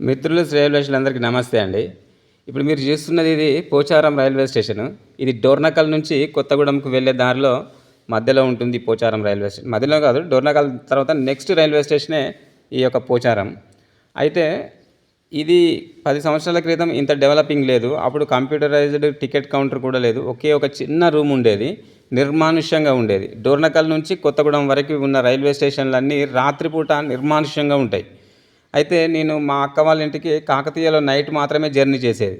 మిత్రులు శ్రేయోభిలాషులందరికీ నమస్తే అండి. ఇప్పుడు మీరు చూస్తున్నది ఇది పోచారం రైల్వే స్టేషన్. ఇది డోర్నకల్ నుంచి కొత్తగూడెంకు వెళ్ళే దారిలో మధ్యలో ఉంటుంది పోచారం రైల్వే స్టేషన్ మధ్యలో కాదు డోర్నకల్ తర్వాత నెక్స్ట్ రైల్వే స్టేషనే ఈ యొక్క పోచారం. అయితే ఇది పది సంవత్సరాల క్రితం ఇంత డెవలపింగ్ లేదు. అప్పుడు కంప్యూటరైజ్డ్ టికెట్ కౌంటర్ కూడా లేదు. ఒకే ఒక చిన్న రూమ్ ఉండేది నిర్మానుష్యంగా ఉండేది. డోర్నకల్ నుంచి కొత్తగూడెం వరకు ఉన్న రైల్వే స్టేషన్లన్నీ రాత్రిపూట నిర్మానుష్యంగా ఉంటాయి. అయితే నేను మా అక్క వాళ్ళ ఇంటికి కాకతీయలో నైట్ మాత్రమే జర్నీ చేసేది.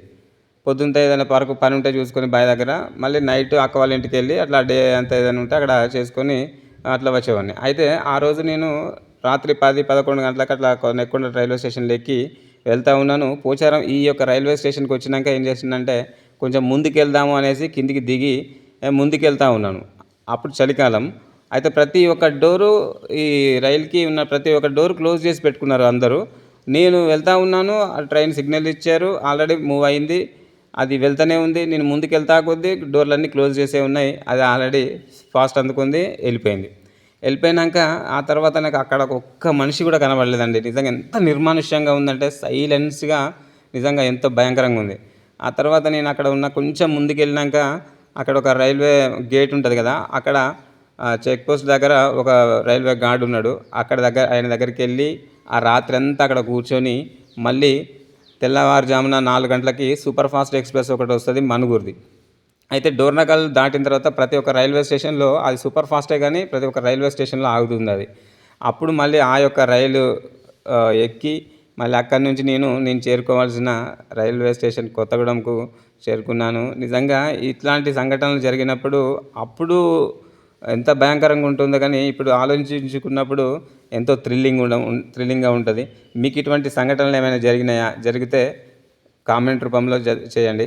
పొద్దుంత ఏదైనా పరకు పని ఉంటే చూసుకొని బాయ్ దగ్గర మళ్ళీ నైట్ అక్క వాళ్ళ ఇంటికి వెళ్ళి అట్లా డే అంతా ఏదైనా ఉంటే అక్కడ చేసుకొని అట్లా వచ్చేవాడిని. అయితే ఆ రోజు నేను రాత్రి పది పదకొండు గంటలకు అట్లా నెక్కొండ రైల్వే స్టేషన్లో ఎక్కి వెళ్తూ ఉన్నాను. పోచారం ఈ యొక్క రైల్వే స్టేషన్కి వచ్చినాక ఏం చేసిందంటే కొంచెం ముందుకు వెళ్దాము అనేసి కిందికి దిగి ఏ, ముందుకు ఉన్నాను. అప్పుడు చలికాలం అయితే ప్రతి ఒక్క డోరు ఈ రైలుకి ఉన్న ప్రతి ఒక్క డోర్ క్లోజ్ చేసి పెట్టుకున్నారు అందరూ. నేను వెళ్తా ఉన్నాను ఆ ట్రైన్ సిగ్నల్ ఇచ్చారు ఆల్రెడీ మూవ్ అయింది. అది వెళ్తూనే ఉంది నేను ముందుకు వెళ్తా కొద్దీ డోర్లన్నీ క్లోజ్ చేసే ఉన్నాయి. అది ఆల్రెడీ ఫాస్ట్ అందుకుంది వెళ్ళిపోయింది. వెళ్ళిపోయినాక ఆ తర్వాత నాకు అక్కడ ఒక్క మనిషి కూడా కనబడలేదండి. నిజంగా ఎంత నిర్మానుష్యంగా ఉందంటే సైలెన్స్గా నిజంగా ఎంతో భయంకరంగా ఉంది. ఆ తర్వాత నేను అక్కడ ఉన్న కొంచెం ముందుకు వెళ్ళినాక అక్కడ ఒక రైల్వే గేట్ ఉంటుంది కదా అక్కడ చెక్ పోస్ట్ దగ్గర ఒక రైల్వే గార్డ్ ఉన్నాడు. అక్కడ దగ్గర ఆయన దగ్గరికి వెళ్ళి ఆ రాత్రి అంతా అక్కడ కూర్చొని మళ్ళీ తెల్లవారుజామున నాలుగు గంటలకి సూపర్ ఫాస్ట్ ఎక్స్ప్రెస్ ఒకటి వస్తుంది మనుగురిది. అయితే డోర్నకల్ దాటిన తర్వాత ప్రతి ఒక్క రైల్వే స్టేషన్లో అది సూపర్ ఫాస్టే కానీ ప్రతి ఒక్క రైల్వే స్టేషన్లో ఆగుతుంది అది. అప్పుడు మళ్ళీ ఆ యొక్క రైలు ఎక్కి మళ్ళీ అక్కడి నుంచి నేను నేను చేరుకోవాల్సిన రైల్వే స్టేషన్ కొత్తగూడెంకు చేరుకున్నాను. నిజంగా ఇట్లాంటి సంఘటనలు జరిగినప్పుడు అప్పుడు ఎంత భయంకరంగా ఉంటుందో కానీ ఇప్పుడు ఆలోచించుకున్నప్పుడు ఎంతో థ్రిల్లింగ్ ఉండ థ్రిల్లింగ్గా ఉంటుంది. మీకు ఇటువంటి సంఘటనలు ఏమైనా జరిగినాయా? జరిగితే కామెంట్ రూపంలో జ చేయండి.